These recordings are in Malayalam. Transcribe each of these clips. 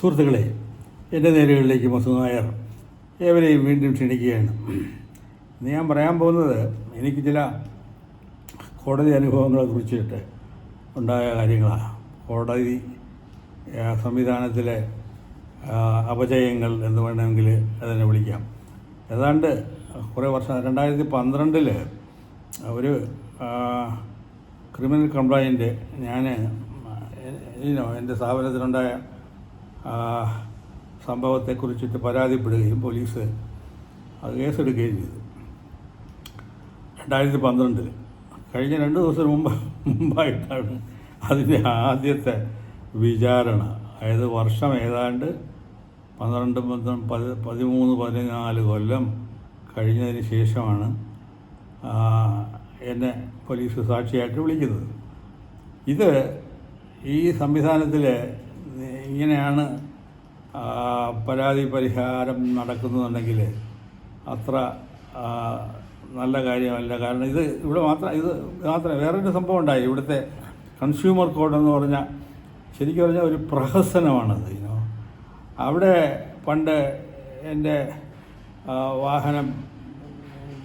സുഹൃത്തുക്കളെ എന്റെ നേരുകളിലേക്ക് മസു നായർ ഏവരെയും വീണ്ടും ക്ഷണിക്കുകയാണ് ഇന്ന് ഞാൻ പറയാൻ പോകുന്നത് എനിക്ക് ചില കോടതി അനുഭവങ്ങളെ കുറിച്ചിട്ട് ഉണ്ടായ കാര്യങ്ങളാണ് കോടതി സംവിധാനത്തിലെ അപജയങ്ങൾ എന്ന് വേണമെങ്കിൽ അതിനെ വിളിക്കാം ഏതാണ്ട് കുറേ വർഷം രണ്ടായിരത്തി പന്ത്രണ്ടിൽ ഒരു ക്രിമിനൽ കംപ്ലൈന്റ് ഞാൻ എന്റെ സ്ഥാപനത്തിലുണ്ടായ സംഭവത്തെക്കുറിച്ചിട്ട് പരാതിപ്പെടുകയും പോലീസ് അത് കേസെടുക്കുകയും ചെയ്തു. രണ്ടായിരത്തി പന്ത്രണ്ടിൽ കഴിഞ്ഞ രണ്ട് ദിവസം മുമ്പ് മുമ്പായിട്ടാണ് അതിന്റെ ആദ്യത്തെ വിചാരണ. അതായത് വർഷം ഏതാണ്ട് പന്ത്രണ്ട് പന്ത്രണ്ട് പതി പതിമൂന്ന് പതിനാല് കൊല്ലം കഴിഞ്ഞതിന് ശേഷമാണ് എന്നെ പോലീസ് സാക്ഷിയായിട്ട് വിളിക്കുന്നത്. ഇത് ഈ സംവിധാനത്തിൽ ഇങ്ങനെയാണ് പരാതി പരിഹാരം നടക്കുന്നുണ്ടെങ്കിൽ അത്ര നല്ല കാര്യമല്ല. കാരണം ഇത് ഇവിടെ മാത്രം ഇത് മാത്രം വേറൊരു സംഭവം ഉണ്ടായി. ഇവിടുത്തെ കൺസ്യൂമർ കോഡ് എന്ന് പറഞ്ഞാൽ ശരിക്കും പറഞ്ഞാൽ ഒരു പ്രഹസനമാണത് ഇനോ അവിടെ പണ്ട് എന്റെ വാഹനം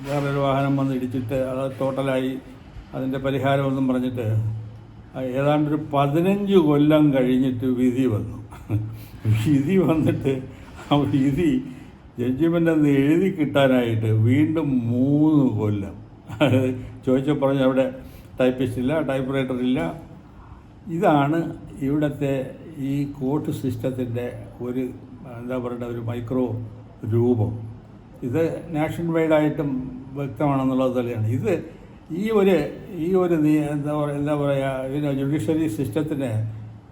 വേറൊരു വാഹനം വന്ന് ഇടിച്ചിട്ട് അത് ടോട്ടലായി അതിന്റെ പരിഹാരമൊന്നും പറഞ്ഞിട്ട് ഏതാണ്ടൊരു പതിനഞ്ച് കൊല്ലം കഴിഞ്ഞിട്ട് വിധി വന്നു. വിധി വന്നിട്ട് ആ വിധി ജഡ്ജിമെന്റ് അന്ന് എഴുതി കിട്ടാനായിട്ട് വീണ്ടും മൂന്ന് കൊല്ലം. ചോദിച്ച പറഞ്ഞു അവിടെ ടൈപ്പിസ്റ്റ് ഇല്ല ടൈപ്പ് റൈറ്റർ ഇല്ല. ഇതാണ് ഇവിടുത്തെ ഈ കോർട്ട് സിസ്റ്റത്തിന്റെ ഒരു എന്താ പറയുക ഒരു മൈക്രോ രൂപം. ഇത് നാഷൻ വൈഡായിട്ടും വ്യക്തമാണെന്നുള്ളത് തന്നെയാണ് ഇത് ഈ ഒരു ഈ ഒരു എന്താ പറയുക എന്താ പറയുക ഇതിന് ജുഡീഷ്യറി സിസ്റ്റത്തിന്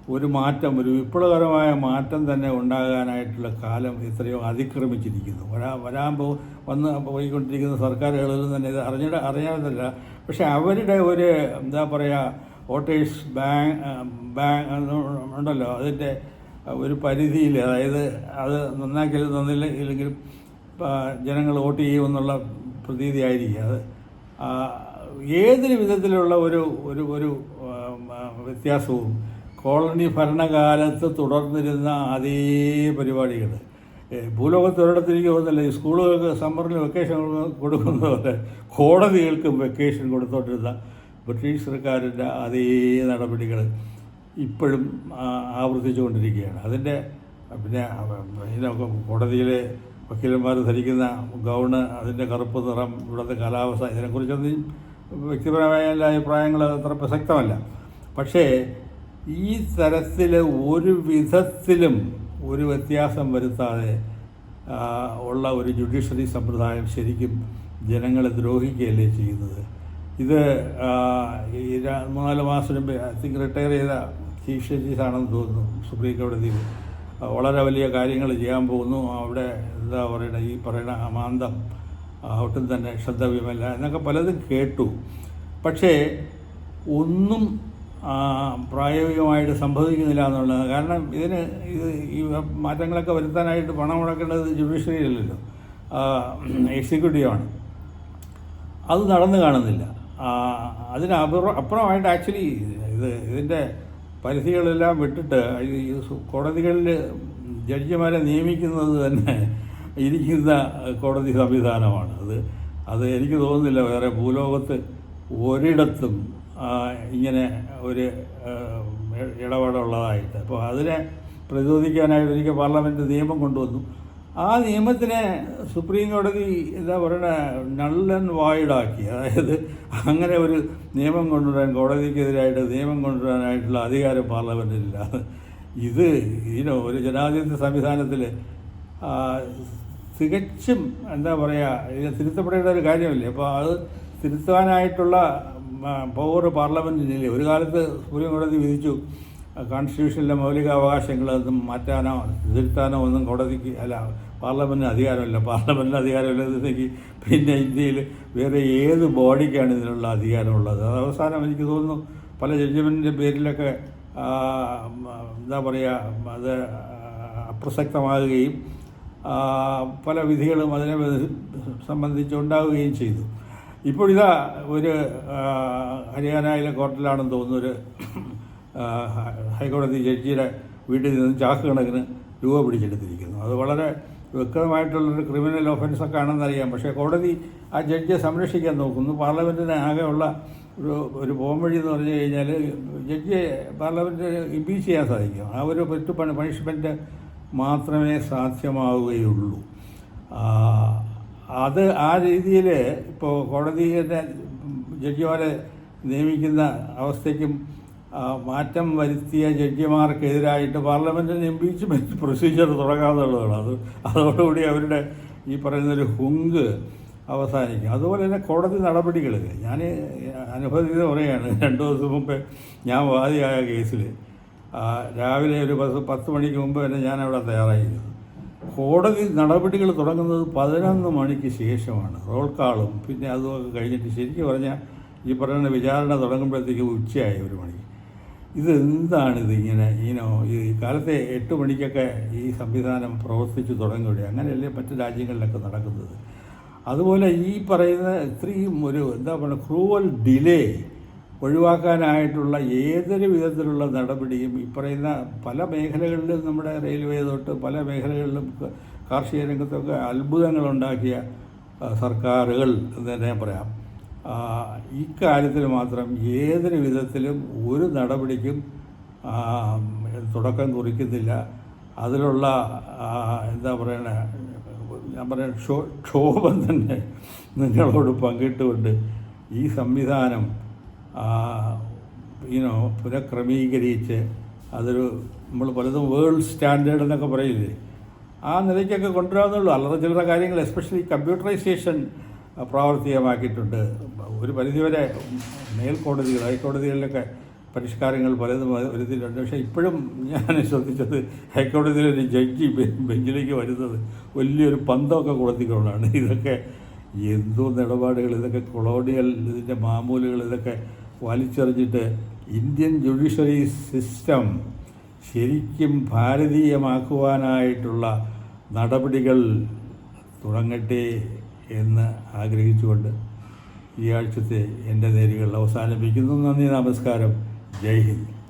ഒരു മാറ്റം ഒരു വിപ്ലവകരമായ മാറ്റം തന്നെ ഉണ്ടാകാനായിട്ടുള്ള കാലം എത്രയോ അതിക്രമിച്ചിരിക്കുന്നു. വരാ വരാൻ പോ വന്ന് പോയിക്കൊണ്ടിരിക്കുന്ന സർക്കാരുകളിൽ തന്നെ ഇത് അറിഞ്ഞിട അറിയാതല്ല പക്ഷെ അവരുടെ ഒരു എന്താ പറയുക വോട്ടേഴ്സ് ബാങ്ക് ബാങ്ക് ഉണ്ടല്ലോ അതിന്റെ ഒരു പരിധിയിൽ അതായത് അത് നന്നാക്കിയാലും നന്നില്ല ഇല്ലെങ്കിലും ജനങ്ങൾ വോട്ട് ചെയ്യുമെന്നുള്ള പ്രതീതി ആയിരിക്കും അത് ഏതൊരു വിധത്തിലുള്ള ഒരു ഒരു ഒരു വ്യത്യാസവും കോളനി ഭരണകാലത്ത് തുടർന്നിരുന്ന അതേ പരിപാടികൾ ഭൂലോകത്ത് ഒരിടത്ത് പോകുന്നില്ല ഈ സ്കൂളുകൾക്ക് സമ്മറിൽ വെക്കേഷൻ കൊടുക്കുന്നത് പോലെ കോടതികൾക്കും വെക്കേഷൻ കൊടുത്തോണ്ടിരുന്ന ബ്രിട്ടീഷ് സർക്കാരിന്റെ അതേ നടപടികൾ ഇപ്പോഴും ആവർത്തിച്ചു ആവർത്തിച്ചുകൊണ്ടിരിക്കുകയാണ്. അതിന്റെ പിന്നെ ഇതിനൊക്കെ കോടതിയിലെ വക്കീലന്മാർ ധരിക്കുന്ന ഗൗണ് അതിന്റെ കറുപ്പ് നിറം ഇവിടുത്തെ കാലാവസ്ഥ ഇതിനെക്കുറിച്ചൊന്നും വ്യക്തിപരമായ അഭിപ്രായങ്ങൾ അത്ര പ്രസക്തമല്ല. പക്ഷേ ഈ തരത്തിൽ ഒരു വിധത്തിലും ഒരു വ്യത്യാസം വരുത്താതെ ഉള്ള ഒരു ജുഡീഷ്യറി സമ്പ്രദായം ശരിക്കും ജനങ്ങളെ ദ്രോഹിക്കുകയല്ലേ ചെയ്യുന്നത്. ഇത് മൂന്നാൽ മാസം മുമ്പ് ഐ തിങ്ക് റിട്ടയർ ചെയ്ത ചീഫ് ജസ്റ്റിസ് ആണെന്ന് തോന്നുന്നു സുപ്രീം കോടതിയിൽ വളരെ വലിയ കാര്യങ്ങൾ ചെയ്യാൻ പോകുന്നു. അവിടെ എന്താ പറയുക ഈ പറയുന്ന അമാന്തം ഒട്ടും തന്നെ ശ്രദ്ധവ്യമല്ല എന്നൊക്കെ പലതും കേട്ടു. പക്ഷേ ഒന്നും പ്രായോഗികമായിട്ട് സംഭവിക്കുന്നില്ല എന്നുള്ളത് കാരണം ഇതിന് ഇത് ഈ മാറ്റങ്ങളൊക്കെ വരുത്താനായിട്ട് പണം മുടക്കേണ്ടത് ജുഡീഷ്യറി അല്ലല്ലോ എക്സിക്യൂട്ടീവാണ്. അത് നടന്നു കാണുന്നില്ല. അതിന് അപ്പുറം അപ്പുറമായിട്ട് ആക്ച്വലി ഇത് ഇതിന്റെ പരിധികളെല്ലാം വിട്ടിട്ട് കോടതികളിൽ ജഡ്ജിമാരെ നിയമിക്കുന്നത് തന്നെ ഇരിക്കുന്ന കോടതി സംവിധാനമാണ്. അത് അത് എനിക്ക് തോന്നുന്നില്ല വേറെ ഭൂലോകത്ത് ഒരിടത്തും ഇങ്ങനെ ഒരു ഇടപാടുള്ളതായിട്ട്. അപ്പോൾ അതിനെ പ്രതിരോധിക്കാനായിട്ട് ഒരിക്കൽ പാർലമെന്റ് നിയമം കൊണ്ടുവന്നു. ആ നിയമത്തിനെ സുപ്രീം കോടതി എന്താ പറയുക നള്ളൻ വായിഡാക്കി അതായത് അങ്ങനെ ഒരു നിയമം കൊണ്ടുവരാൻ കോടതിക്കെതിരായിട്ട് നിയമം കൊണ്ടുവരാനായിട്ടുള്ള അധികാരം പാർലമെന്റിലില്ല ഇത് ഇതിനോ ഒരു ജനാധിപത്യ സംവിധാനത്തിൽ തികച്ചും എന്താ പറയുക ഇത് തിരുത്തപ്പെടേണ്ട ഒരു കാര്യമല്ലേ? അപ്പോൾ അത് തിരുത്താനായിട്ടുള്ള പവർ പാർലമെന്റിനില്ലേ ഒരു കാലത്ത് സുപ്രീം കോടതി വിധിച്ചു കോൺസ്റ്റിറ്റ്യൂഷനിലെ മൗലിക അവകാശങ്ങളൊന്നും മാറ്റാനോ തിരുത്താനോ ഒന്നും കോടതിക്ക് അല്ല പാർലമെന്റിന് അധികാരമില്ല. പാർലമെന്റിന് അധികാരമില്ലെന്നെങ്കിൽ പിന്നെ ഇന്ത്യയിൽ വേറെ ഏത് ബോഡിക്കാണ് ഇതിനുള്ള അധികാരമുള്ളത്? അത് അവസാനം എനിക്ക് തോന്നുന്നു പല ജഡ്ജ്മെന്റിന്റെ പേരിലൊക്കെ എന്താ പറയുക അത് അപ്രസക്തമാകുകയും പല വിധികളും അതിനെ സംബന്ധിച്ചുണ്ടാവുകയും ചെയ്തു. ഇപ്പോഴിതാ ഒരു ഹരിയാനയിലെ കോർട്ടിലാണെന്ന് തോന്നുന്നു ഒരു ഹൈക്കോടതി ജഡ്ജിയുടെ വീട്ടിൽ നിന്ന് ചാക്ക് കണക്കിന് രൂപ പിടിച്ചെടുത്തിരിക്കുന്നു. അത് വളരെ വ്യക്തമായിട്ടുള്ളൊരു ക്രിമിനൽ ഒഫൻസൊക്കെ ആണെന്നറിയാം പക്ഷേ കോടതി ആ ജഡ്ജിയെ സംരക്ഷിക്കാൻ നോക്കുന്നു. പാർലമെന്റിന് ആകെയുള്ള ഒരു ഒരു പോംവഴി എന്ന് പറഞ്ഞു കഴിഞ്ഞാൽ ജഡ്ജിയെ പാർലമെന്റ് ഇമ്പീച്ച് ചെയ്യാൻ സാധിക്കും. ആ ഒരു പെറ്റു പണിഷ്മെന്റ് മാത്രമേ സാധ്യമാവുകയുള്ളൂ. അത് ആ രീതിയിൽ ഇപ്പോൾ കോടതിയുടെ ജഡ്ജിമാരെ നിയമിക്കുന്ന അവസ്ഥയ്ക്കും മാറ്റം വരുത്തിയ ജഡ്ജിമാർക്കെതിരായിട്ട് പാർലമെന്റിന് ഇമ്പീച്ച്മെന്റ് പ്രൊസീജിയർ തുടങ്ങാമെന്നുള്ളതാണ് അത് അതോടുകൂടി അവരുടെ ഈ പറയുന്നൊരു ഹുങ്ക് അവസാനിക്കും. അതുപോലെ തന്നെ കോടതി നടപടികൾ ഞാൻ അനുഭവത്തിൽ പറയുകയാണ് രണ്ട് ദിവസം മുമ്പേ ഞാൻ വാദിയായ കേസിൽ രാവിലെ ഒരു പത്ത് പത്ത് മണിക്ക് മുമ്പ് തന്നെ ഞാൻ അവിടെ തയ്യാറായിരുന്നു. കോടതി നടപടികൾ തുടങ്ങുന്നത് പതിനൊന്ന് മണിക്ക് ശേഷമാണ്. റോൾ കാളും പിന്നെ അതുമൊക്കെ കഴിഞ്ഞിട്ട് ശരിക്കും പറഞ്ഞാൽ ഈ പറയുന്ന വിചാരണ തുടങ്ങുമ്പോഴത്തേക്ക് ഉച്ചയായി ഒരു മണിക്ക് ഇതെന്താണിത് ഇങ്ങനെ ഈനോ ഈ കാലത്തെ എട്ട് മണിക്കൊക്കെ ഈ സംവിധാനം പ്രവർത്തിച്ച് തുടങ്ങുകയാണ് അങ്ങനെയല്ലേ മറ്റു രാജ്യങ്ങളിലൊക്കെ നടക്കുന്നത്? അതുപോലെ ഈ പറയുന്ന ഇത്രയും ഒരു എന്താ പറയുക ക്രൂവൽ ഡിലേ ഒഴിവാക്കാനായിട്ടുള്ള ഏതൊരു വിധത്തിലുള്ള നടപടിയും ഇപ്പറയുന്ന പറയുന്ന പല മേഖലകളിലും നമ്മുടെ റെയിൽവേ തൊട്ട് പല മേഖലകളിലും കാർഷിക രംഗത്തൊക്കെ അത്ഭുതങ്ങളുണ്ടാക്കിയ സർക്കാരുകൾ എന്ന് തന്നെ പറയാം. ഇക്കാര്യത്തിൽ മാത്രം ഏതൊരു വിധത്തിലും ഒരു നടപടിക്കും തുടക്കം കുറിക്കുന്നില്ല. അതിലുള്ള എന്താ പറയണ ഞാൻ പറയുന്ന ക്ഷോ ക്ഷോഭം തന്നെ നിങ്ങളോട് പങ്കിട്ടുകൊണ്ട് ഈ സംവിധാനം ഈനോ പുനഃക്രമീകരിച്ച് അതൊരു നമ്മൾ പലതും വേൾഡ് സ്റ്റാൻഡേർഡ് എന്നൊക്കെ പറയില്ലേ? ആ നിലയ്ക്കൊക്കെ കൊണ്ടുവരാമെന്നുള്ളൂ അല്ലാതെ ചില കാര്യങ്ങൾ എസ്പെഷ്യലി കമ്പ്യൂട്ടറൈസേഷൻ പ്രാവർത്തികമാക്കിയിട്ടുണ്ട്. ഒരു പരിധിവരെ മേൽക്കോടതികൾ ഹൈക്കോടതികളിലൊക്കെ പരിഷ്കാരങ്ങൾ പലതും വരുത്തിയിട്ടുണ്ട് പക്ഷേ ഇപ്പോഴും ഞാൻ ശ്രദ്ധിച്ചത് ഹൈക്കോടതിയിലൊരു ജഡ്ജി ബെഞ്ചിലേക്ക് വരുന്നത് വലിയൊരു പന്തമൊക്കെ കൊടുത്തിക്കൊണ്ടാണ് ഇതൊക്കെ എന്തോ നിലപാടുകൾ ഇതൊക്കെ കൊളോണിയൽ ഇതിന്റെ മാമൂലുകൾ ഇതൊക്കെ വലിച്ചെറിഞ്ഞിട്ട് ഇന്ത്യൻ ജുഡീഷ്യറി സിസ്റ്റം ശരിക്കും ഭാരതീയമാക്കുവാനായിട്ടുള്ള നടപടികൾ തുടങ്ങട്ടെ എന്ന് ആഗ്രഹിച്ചുകൊണ്ട് ഈ ആഴ്ചത്തെ എന്റെ നേരുകൾ അവസാനിപ്പിക്കുന്നു. നന്ദി നമസ്കാരം. ജയ് ഹിന്ദ്.